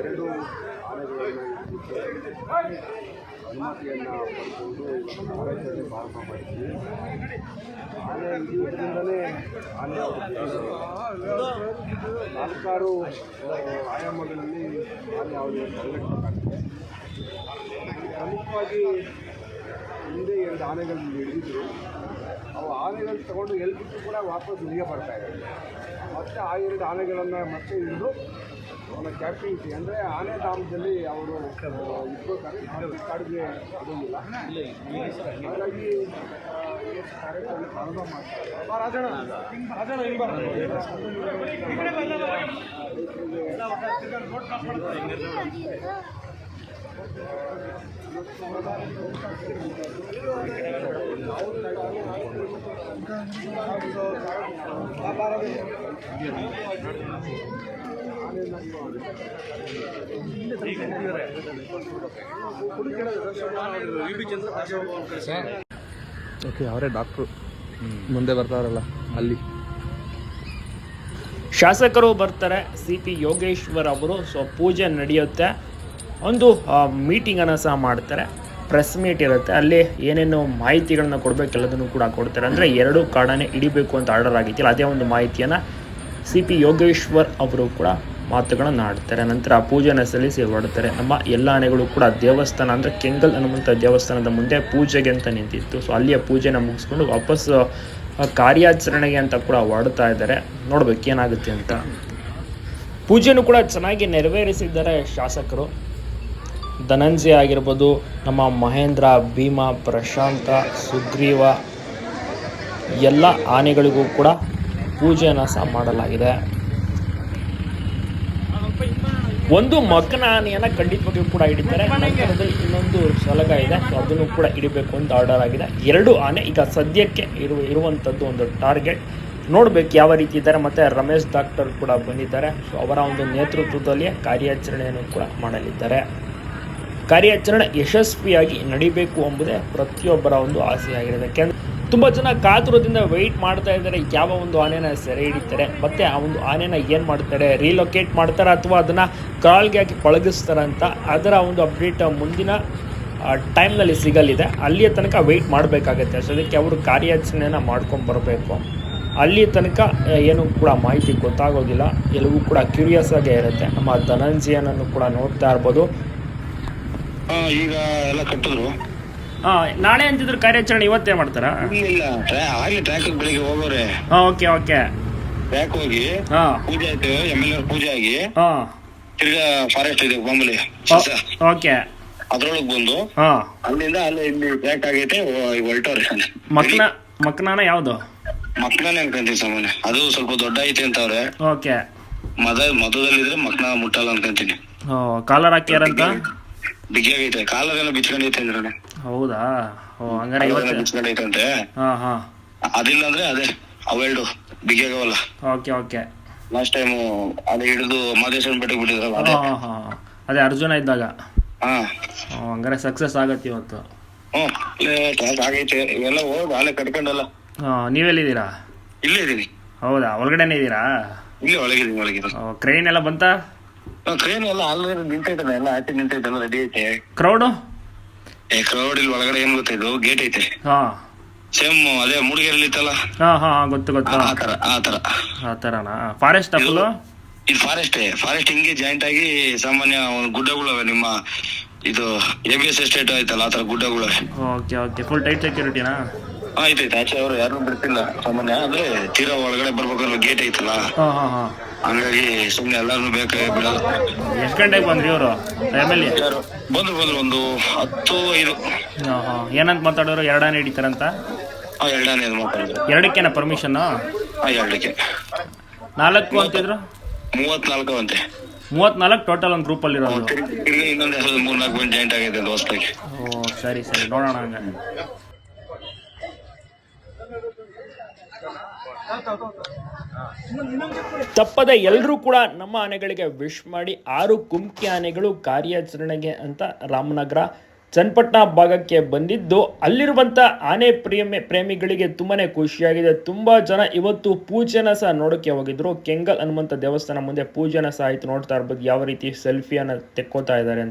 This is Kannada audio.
ಎರಡು ಆನೆಗಳನ್ನು ಅನುಮತಿಯನ್ನು ಪಡ್ಕೊಂಡು ಕಾರ್ಯಾಚರಣೆ ಪ್ರಾರಂಭ ಮಾಡಿದ್ವಿ ಆನೆ ಹಿಡಿಯುವುದರಿಂದಲೇ ಆನೆ ನಾಲ್ಕಾರು ಆಯಾಮಗಳಲ್ಲಿ ಆನೆ ಯಾವುದೇ ಸಂಘಟಿಸಬೇಕಾಗ್ತದೆ ಪ್ರಮುಖವಾಗಿ ಹಿಂದೆ ಎರಡು ಆನೆಗಳನ್ನು ಹಿಡಿದಿದ್ರು. ಅವು ಆನೆಗಳು ತಗೊಂಡು ಎಲ್ಲಿ ಕೂಡ ವಾಪಸ್ ಮನೆಗೆ ಬರ್ತಾ ಇದ್ದಾರೆ ಮತ್ತೆ ಆ ಎರಡು ಆನೆಗಳನ್ನು ಮತ್ತೆ ಹಿಡಿದು ಅವನ ಕ್ಯಾಪ್ಟಿವಿಟಿ ಅಂದರೆ ಆನೆ ಧಾಮದಲ್ಲಿ ಅವರು ಇಟ್ಕೋತಾರೆ ಕಾಡಿಗೆ ಆಗೋದಿಲ್ಲ ಹಾಗಾಗಿ ಆ, ಇವತ್ತು ಕಾರ್ಯಕ್ರಮ ಪ್ರಾರಂಭ ಮಾಡ್ತಾರೆ. ಓಕೆ ಅವರೇ ಡಾಕ್ಟ್ರು. ಮುಂದೆ ಬರ್ತಾರಲ್ಲ ಅಲ್ಲಿ. ಶಾಸಕರು ಬರ್ತಾರೆ ಸಿ ಪಿ ಯೋಗೇಶ್ವರ್ ಅವರು ಸೊ ಪೂಜೆ ನಡೆಯುತ್ತೆ. ಒಂದು ಮೀಟಿಂಗನ್ನು ಸಹ ಮಾಡ್ತಾರೆ. ಪ್ರೆಸ್ ಮೀಟ್ ಇರುತ್ತೆ. ಅಲ್ಲಿ ಏನೇನು ಮಾಹಿತಿಗಳನ್ನ ಕೊಡಬೇಕೆಲ್ಲದನ್ನು ಕೂಡ ಕೊಡ್ತಾರೆ. ಅಂದರೆ ಎರಡು ಕಾಡಾನೆ ಹಿಡಿಬೇಕು ಅಂತ ಆರ್ಡರ್ ಆಗಿತ್ತಿಲ್ಲ ಅದೇ ಒಂದು ಮಾಹಿತಿಯನ್ನು ಸಿ ಪಿ ಯೋಗೇಶ್ವರ್ ಅವರು ಕೂಡ ಮಾತುಗಳನ್ನು ಆಡ್ತಾರೆ ನಂತರ ಪೂಜೆಯನ್ನು ಸಲ್ಲಿಸಿ ಹೊರಡ್ತಾರೆ ನಮ್ಮ ಎಲ್ಲ ಆನೆಗಳು ಕೂಡ ದೇವಸ್ಥಾನ ಅಂದರೆ ಕೆಂಗಲ್ ಅನ್ನುವಂಥ ದೇವಸ್ಥಾನದ ಮುಂದೆ ಪೂಜೆಗೆ ಅಂತ ನಿಂತಿತ್ತು. ಸೊ ಅಲ್ಲಿಯ ಪೂಜೆನ ಮುಗಿಸ್ಕೊಂಡು ವಾಪಸ್ ಕಾರ್ಯಾಚರಣೆಗೆ ಅಂತ ಕೂಡ ಹೊರಡ್ತಾ ಇದ್ದಾರೆ. ನೋಡ್ಬೇಕು ಏನಾಗುತ್ತೆ ಅಂತ. ಪೂಜೆನೂ ಕೂಡ ಚೆನ್ನಾಗಿ ನೆರವೇರಿಸಿದ್ದಾರೆ ಶಾಸಕರು. ಧನಂಜಯ ಆಗಿರ್ಬೋದು, ನಮ್ಮ ಮಹೇಂದ್ರ, ಭೀಮಾ, ಪ್ರಶಾಂತ, ಸುಗ್ರೀವ, ಎಲ್ಲ ಆನೆಗಳಿಗೂ ಕೂಡ ಪೂಜೆಯನ್ನು ಸಹ ಮಾಡಲಾಗಿದೆ. ಒಂದು ಮಗ್ನ ಆನೆಯನ್ನು ಖಂಡಿತವಾಗಿಯೂ ಕೂಡ ಹಿಡಿತಾರೆ. ಇನ್ನೊಂದು ಸಲಗ ಇದೆ. ಅದನ್ನು ಕೂಡ ಹಿಡಿಬೇಕು ಅಂತ ಆರ್ಡರ್ ಆಗಿದೆ. ಎರಡು ಆನೆ, ಈಗ ಸದ್ಯಕ್ಕೆ ಇರುವ ಇರುವಂಥದ್ದು ಒಂದು ಟಾರ್ಗೆಟ್ ನೋಡಬೇಕು ಯಾವ ರೀತಿ ಇದ್ದಾರೆ. ಮತ್ತು ರಮೇಶ್ ಡಾಕ್ಟರ್ ಕೂಡ ಬಂದಿದ್ದಾರೆ. ಸೊ ಅವರ ಒಂದು ನೇತೃತ್ವದಲ್ಲಿ ಕಾರ್ಯಾಚರಣೆಯನ್ನು ಕೂಡ ಮಾಡಲಿದ್ದಾರೆ. ಕಾರ್ಯಾಚರಣೆ ಯಶಸ್ವಿಯಾಗಿ ನಡಿಬೇಕು ಎಂಬುದೇ ಪ್ರತಿಯೊಬ್ಬರ ಒಂದು ಆಸೆಯಾಗಿರೋದಕ್ಕೆ ತುಂಬ ಜನ ಕಾತುರದಿಂದ ವೆಯ್ಟ್ ಮಾಡ್ತಾ ಇದ್ದಾರೆ. ಯಾವ ಒಂದು ಆನೆನ ಸೆರೆ ಹಿಡಿತಾರೆ? ಮತ್ತು ಆ ಒಂದು ಆನೆನ ಏನು ಮಾಡ್ತಾರೆ? ರೀಲೊಕೇಟ್ ಮಾಡ್ತಾರೆ ಅಥವಾ ಅದನ್ನು ಕಾಲ್ಗೆ ಹಾಕಿ ಪಳಗಿಸ್ತಾರೆ ಅಂತ ಅದರ ಒಂದು ಅಪ್ಡೇಟ್ ಮುಂದಿನ ಟೈಮ್ನಲ್ಲಿ ಸಿಗಲಿದೆ. ಅಲ್ಲಿಯ ತನಕ ವೆಯ್ಟ್ ಮಾಡಬೇಕಾಗತ್ತೆ. ಸೊ ಅದಕ್ಕೆ ಅವರು ಕಾರ್ಯಾಚರಣೆಯನ್ನು ಮಾಡ್ಕೊಂಡು ಬರಬೇಕು. ಅಲ್ಲಿ ತನಕ ಏನೂ ಕೂಡ ಮಾಹಿತಿ ಗೊತ್ತಾಗೋದಿಲ್ಲ. ಎಲ್ಲವೂ ಕೂಡ ಕ್ಯೂರಿಯಸ್ ಆಗೇ ಇರುತ್ತೆ. ನಮ್ಮ ಧನಂಜಯನನ್ನು ಕೂಡ ನೋಡ್ತಾ ಇರ್ಬೋದು. ಈಗ ಎಲ್ಲ ಕಟ್ಟಿದ್ರು. ನಾಳೆ ಅಂತಿದ್ರು ಕಾರ್ಯಾಚರಣೆ ಇವತ್ತೇ ಮಾಡ್ತಾರಾ? ಇಲ್ಲ ಟ್ರ್ಯಾ ಆಗ್ಲಿ ಟ್ರ್ಯಾಕ್ ಬೆಳಿಗ್ಗೆ ಹೋಗೋರೆ. ಹಾಂ ಓಕೆ ಓಕೆ. ಟ್ರ್ಯಾಕ್ ಹೋಗಿ ಹಾ ಪೂಜೆ ಆಯ್ತು ಎಂ ಎಲ್ ಪೂಜೆ ಆಗಿ ಹಾಂ ತಿರ್ಗಾ ಫಾರೆಸ್ಟ್ ಇದೆ ಬಂಬಲಿ ಓಕೆ. ಅದ್ರೊಳಗ್ ಬಂದು ಹಾ ಅಲ್ಲಿಂದ ಅಲ್ಲಿ ಇಲ್ಲಿ ಟ್ರ್ಯಾಕ್ ಆಗೈತೆ ಹೊರಟವ್ರೆ ಮಕ್ನ ಮಕ್ನಾನ ಯಾವುದು? ಮಕ್ಳನೇ ಅನ್ಕೊಂತೀನಿ ಸಾಮಾನ್ಯ ಅದು ಸ್ವಲ್ಪ ದೊಡ್ಡ ಐತೆ ಅಂತವ್ರೆ. ಓಕೆ. ಮದ ಮದದಲ್ಲಿದ್ರೆ ಮಕ್ನ ಮುಟ್ಟಲ್ಲ ಅನ್ಕೊಂತೀನಿ. ಕಾಲರ್ ಹಾಕ್ಯಾರಂತ ಬಿಗಿಯಾಗೈತೆ ಕಾಲರ್ ಎಲ್ಲ ಬಿಚ್ಕೊಂಡೈತೆ ಅಂದ್ರೆ ಹೌದಾ? ಓ ಹಂಗಾರೆ ಇವತ್ತು ಬಿಚ್ಕೊಂಡೈತಂತೆ ಹಾ ಹಾಂ. ಅದಿಲ್ಲ ಅಂದ್ರೆ ಅದೇ ಅವೆರಡು ಬಿಗಿಯಾಗವಲ್ಲ. Okay okay. ಲಾಸ್ಟ್ ಟೈಮ್ ಅದೇ ಹಿಡಿದು ಮಾದೇಶ್ವರನ್ ಬೆಟ್ಟಕ್ಕೆ ಬಿಟ್ಟಿದ್ರಲ್ಲ ಅದೇ. ಹಾ ಹಾಂ ಅದೇ ಅರ್ಜುನ ಇದ್ದಾಗ. ಹಾ. ಓ, ಹಂಗಾರೆ ಸಕ್ಸಸ್ ಆಗತ್ತೆ ಇವತ್ತು. ಹ್ಮ್ ಇಲ್ಲೇ ಆಗೈತೆ ಇವೆಲ್ಲ ಹೋಗಿ ಆಲೆ ಕಟ್ಕೊಂಡಲ್ಲ ಹಾಂ ನೀವೆಲ್ಲಿದ್ದೀರಾ? ಇಲ್ಲೇ ಇದೀನಿ ಹೌದಾ ಒಳಗಡೆನೇ ಇದ್ದೀರಾ? ಇಲ್ಲೇ ಒಳಗಿದೀನಿ ಒಳಗಿದ್ದೀನಿ ಕ್ರೈನ್ ಎಲ್ಲ ಬಂತಾ? ಕ್ರೈನ್ ಎಲ್ಲ ಆಲ್ರೆಡಿ ನಿಂತೈತೆ ಎಲ್ಲ ಆಚೆ ನಿಂತೈತೆ ಎಲ್ಲ ರೆಡಿ ಐತೆ ಕ್ರೌಡು ಕ್ರೌಡ್ ಇಲ್ಲಿ ಒಳಗಡೆ ಏನ್ ಗೊತ್ತಿದ್ದು ಗೇಟ್ ಐತೆ. ಹಾ. ಸೇಮ್ ಅದೇ ಮೂಡಿಗೆರೆಲಿ ಇತ್ತಲ್ಲ? ಹಾಂ ಹಾಂ ಗೊತ್ತು ಗೊತ್ತು. ಆ ತರ ಆ ತರ. ಆ ಥರನಾ ಫಾರೆಸ್ಟ್ ಇದು ಫಾರೆಸ್ಟ್ ಫಾರೆಸ್ಟ್ ಹಿಂಗೆ ಜಾಯಿಂಟ್ ಆಗಿ ಸಾಮಾನ್ಯ ಒಂದ್ ಗುಡ್ಡಗಳವೆ ನಿಮ್ಮ ಇದು ಎ ಬಿ ಎಸ್ ಎಸ್ಟೇಟ್ ಆಯ್ತಲ್ಲ ಆ ತರ ಗುಡ್ಡಗಳವೆ. ಓಕೆ ಓಕೆ ಫುಲ್ ಟೈಟ್ ಸೆಕ್ಯೂರಿಟಿನಾ ಆಯ್ತೈತೆ ಆಚೆ ಅವರು ಯಾರು ಬಿಡ್ತಿಲ್ಲ ಸಾಮಾನ್ಯ. ಅಂದ್ರೆ ತೀರಾ ಒಳಗಡೆ ಬರ್ಬೇಕಾದ್ರೆ ಗೇಟ್ ಐತಲ್ಲ. ಹಾ ಹಾ ಹಾಂ. ಹಂಗಾಗಿ ಸುಮ್ನೆ ಎಲ್ಲಾರು ಬೇಕಾಗಿ ಬಿಡಲ್ಲ ಎಷ್ಟು ಗಂಟೆಗೆ ಬಂದ್ರಿ ಇವರು? ಫ್ಯಾಮಿಲಿ ಯಾರು ಬಂದ್ರು ಬಂದ್ರು ಒಂದು ಹತ್ತು ಐದು. ಏನಂತ ಮಾತಾಡೋರು? ಎರಡನೇ ಹಿಡಿತಾರಂತ? ಆ ಎರಡನೇ ಇದು ಮಾತಾಡಿದ್ರು ಎರಡಕ್ಕೇನ ಪರ್ಮಿಷನ್ ಆ ಎರಡಕ್ಕೆ. ನಾಲ್ಕು ಅಂತಿದ್ರು? ಮೂವತ್ನಾಲ್ಕು ಅಂತೆ. ಮೂವತ್ನಾಲ್ಕು ಟೋಟಲ್ ಒಂದು ಗ್ರೂಪಲ್ಲಿ ಇರೋದು. ತಿರ್ಗಿ ಇನ್ನೊಂದು ಮೂರ್ನಾಲ್ಕು ಮಂದಿ ಜಾಯಿಂಟ್ ಆಗೈತೆ ಅಂತ ಓ ಸರಿ ಸರಿ ನೋಡೋಣ ಹಂಗೆ. ತಪ್ಪದೆ ಎಲ್ಲರೂ ಕೂಡ ನಮ್ಮ ಆನೆಗಳಿಗೆ ವಿಶ್ ಮಾಡಿ ಆರು ಕುಮ್ಕಿ ಆನೆಗಳು ಕಾರ್ಯಾಚರಣೆಗೆ ಅಂತ ರಾಮನಗರ ಚನ್ನಪಟ್ಟಣ ಭಾಗಕ್ಕೆ ಬಂದಿದ್ದು ಅಲ್ಲಿರುವಂಥ ಆನೆ ಪ್ರೇಮಿ, ಪ್ರೇಮಿಗಳಿಗೆ ತುಂಬಾನೇ ಖುಷಿಯಾಗಿದೆ. ತುಂಬ ಜನ ಇವತ್ತು ಪೂಜೆನ ಸಹ ನೋಡೋಕ್ಕೆ ಹೋಗಿದ್ರು. ಕೆಂಗಲ್ ಹನುಮಂತ ದೇವಸ್ಥಾನ ಮುಂದೆ ಪೂಜೆನ ಸಹ ಆಯ್ತು ನೋಡ್ತಾ ಇರ್ಬೋದು. ಯಾವ ರೀತಿ ಸೆಲ್ಫಿಯನ್ನು ತೆಕ್ಕೋತಾ ಇದ್ದಾರೆ